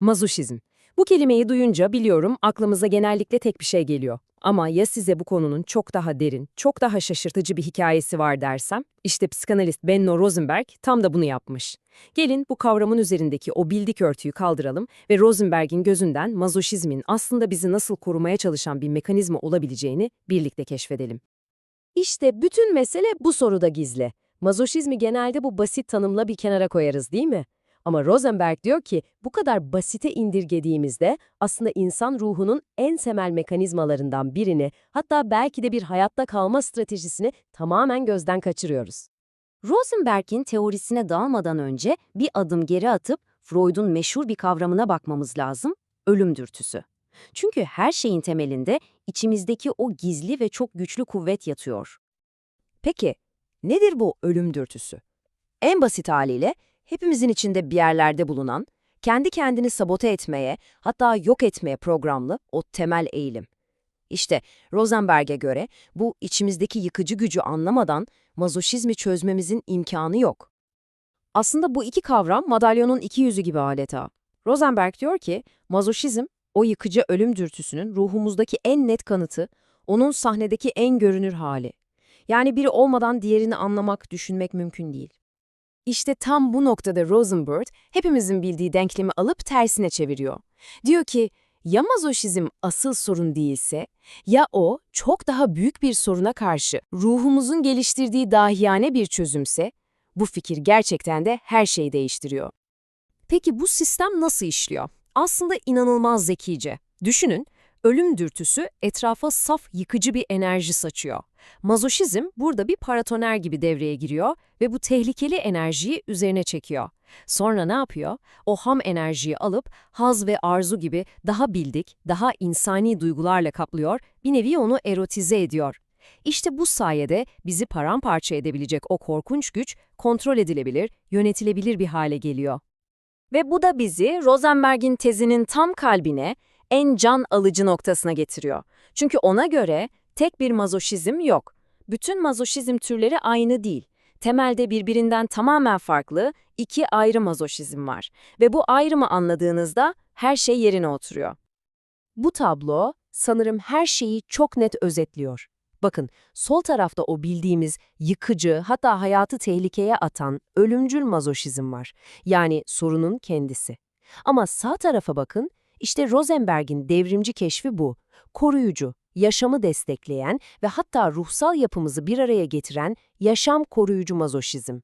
Mazoşizm. Bu kelimeyi duyunca biliyorum aklımıza genellikle tek bir şey geliyor. Ama ya size bu konunun çok daha derin, çok daha şaşırtıcı bir hikayesi var dersem, işte psikanalist Benno Rosenberg tam da bunu yapmış. Gelin bu kavramın üzerindeki o bildik örtüyü kaldıralım ve Rosenberg'in gözünden mazoşizmin aslında bizi nasıl korumaya çalışan bir mekanizma olabileceğini birlikte keşfedelim. İşte bütün mesele bu soruda gizli. Mazoşizmi genelde bu basit tanımla bir kenara koyarız değil mi? Ama Rosenberg diyor ki bu kadar basite indirgediğimizde aslında insan ruhunun en temel mekanizmalarından birini hatta belki de bir hayatta kalma stratejisini tamamen gözden kaçırıyoruz. Rosenberg'in teorisine dalmadan önce bir adım geri atıp Freud'un meşhur bir kavramına bakmamız lazım, ölüm dürtüsü. Çünkü her şeyin temelinde içimizdeki o gizli ve çok güçlü kuvvet yatıyor. Peki, nedir bu ölüm dürtüsü? En basit haliyle hepimizin içinde bir yerlerde bulunan, kendi kendini sabote etmeye, hatta yok etmeye programlı o temel eğilim. İşte Rosenberg'e göre bu içimizdeki yıkıcı gücü anlamadan mazoşizmi çözmemizin imkanı yok. Aslında bu iki kavram madalyonun iki yüzü gibi adeta. Rosenberg diyor ki, mazoşizm o yıkıcı ölüm dürtüsünün ruhumuzdaki en net kanıtı, onun sahnedeki en görünür hali. Yani biri olmadan diğerini anlamak, düşünmek mümkün değil. İşte tam bu noktada Rosenberg hepimizin bildiği denklemi alıp tersine çeviriyor. Diyor ki, ya mazoşizm asıl sorun değilse, ya o çok daha büyük bir soruna karşı ruhumuzun geliştirdiği dahiyane bir çözümse, bu fikir gerçekten de her şeyi değiştiriyor. Peki bu sistem nasıl işliyor? Aslında inanılmaz zekice. Düşünün, ölüm dürtüsü etrafa saf yıkıcı bir enerji saçıyor. Mazoşizm burada bir paratoner gibi devreye giriyor ve bu tehlikeli enerjiyi üzerine çekiyor. Sonra ne yapıyor? O ham enerjiyi alıp haz ve arzu gibi daha bildik, daha insani duygularla kaplıyor, bir nevi onu erotize ediyor. İşte bu sayede bizi paramparça edebilecek o korkunç güç kontrol edilebilir, yönetilebilir bir hale geliyor. Ve bu da bizi Rosenberg'in tezinin tam kalbine, en can alıcı noktasına getiriyor. Çünkü ona göre tek bir mazoşizm yok. Bütün mazoşizm türleri aynı değil. Temelde birbirinden tamamen farklı iki ayrı mazoşizm var. Ve bu ayrımı anladığınızda her şey yerine oturuyor. Bu tablo sanırım her şeyi çok net özetliyor. Bakın, sol tarafta o bildiğimiz yıkıcı, hatta hayatı tehlikeye atan ölümcül mazoşizm var. Yani sorunun kendisi. Ama sağ tarafa bakın, işte Rosenberg'in devrimci keşfi bu. Koruyucu, yaşamı destekleyen ve hatta ruhsal yapımızı bir araya getiren yaşam koruyucu mazoşizm.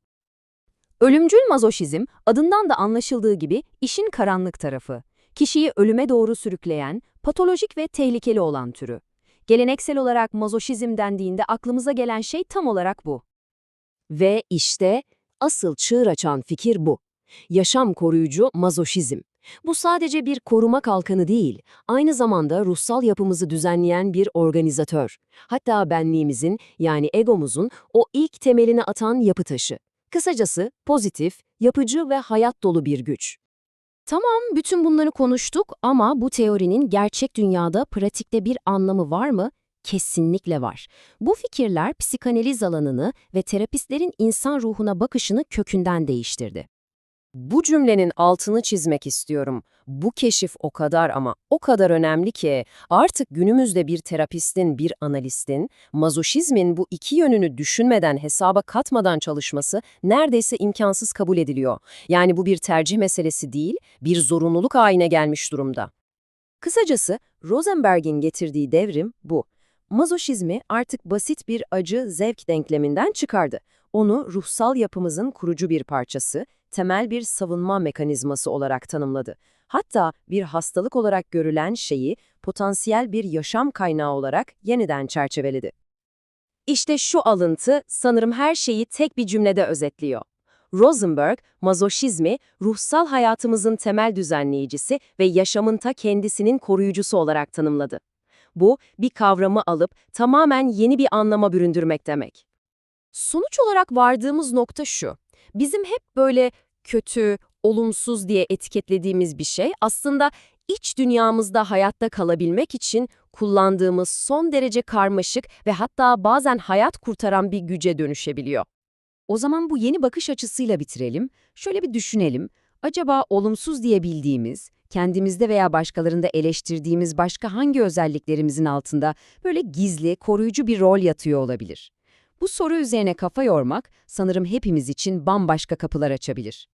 Ölümcül mazoşizm, adından da anlaşıldığı gibi işin karanlık tarafı. Kişiyi ölüme doğru sürükleyen, patolojik ve tehlikeli olan türü. Geleneksel olarak mazoşizm dendiğinde aklımıza gelen şey tam olarak bu. Ve işte asıl çığır açan fikir bu. Yaşam koruyucu mazoşizm. Bu sadece bir koruma kalkanı değil, aynı zamanda ruhsal yapımızı düzenleyen bir organizatör. Hatta benliğimizin yani egomuzun o ilk temelini atan yapı taşı. Kısacası pozitif, yapıcı ve hayat dolu bir güç. Tamam, bütün bunları konuştuk ama bu teorinin gerçek dünyada pratikte bir anlamı var mı? Kesinlikle var. Bu fikirler psikanaliz alanını ve terapistlerin insan ruhuna bakışını kökünden değiştirdi. Bu cümlenin altını çizmek istiyorum. Bu keşif o kadar ama o kadar önemli ki artık günümüzde bir terapistin, bir analistin, mazoşizmin bu iki yönünü düşünmeden, hesaba katmadan çalışması neredeyse imkansız kabul ediliyor. Yani bu bir tercih meselesi değil, bir zorunluluk haline gelmiş durumda. Kısacası Rosenberg'in getirdiği devrim bu. Mazoşizmi artık basit bir acı-zevk denkleminden çıkardı. Onu ruhsal yapımızın kurucu bir parçası, temel bir savunma mekanizması olarak tanımladı. Hatta bir hastalık olarak görülen şeyi potansiyel bir yaşam kaynağı olarak yeniden çerçeveledi. İşte şu alıntı sanırım her şeyi tek bir cümlede özetliyor. Rosenberg, mazoşizmi ruhsal hayatımızın temel düzenleyicisi ve yaşamın ta kendisinin koruyucusu olarak tanımladı. Bu, bir kavramı alıp tamamen yeni bir anlama büründürmek demek. Sonuç olarak vardığımız nokta şu. Bizim hep böyle kötü, olumsuz diye etiketlediğimiz bir şey aslında iç dünyamızda hayatta kalabilmek için kullandığımız son derece karmaşık ve hatta bazen hayat kurtaran bir güce dönüşebiliyor. O zaman bu yeni bakış açısıyla bitirelim. Şöyle bir düşünelim. Acaba olumsuz diye bildiğimiz, kendimizde veya başkalarında eleştirdiğimiz başka hangi özelliklerimizin altında böyle gizli, koruyucu bir rol yatıyor olabilir? Bu soru üzerine kafa yormak sanırım hepimiz için bambaşka kapılar açabilir.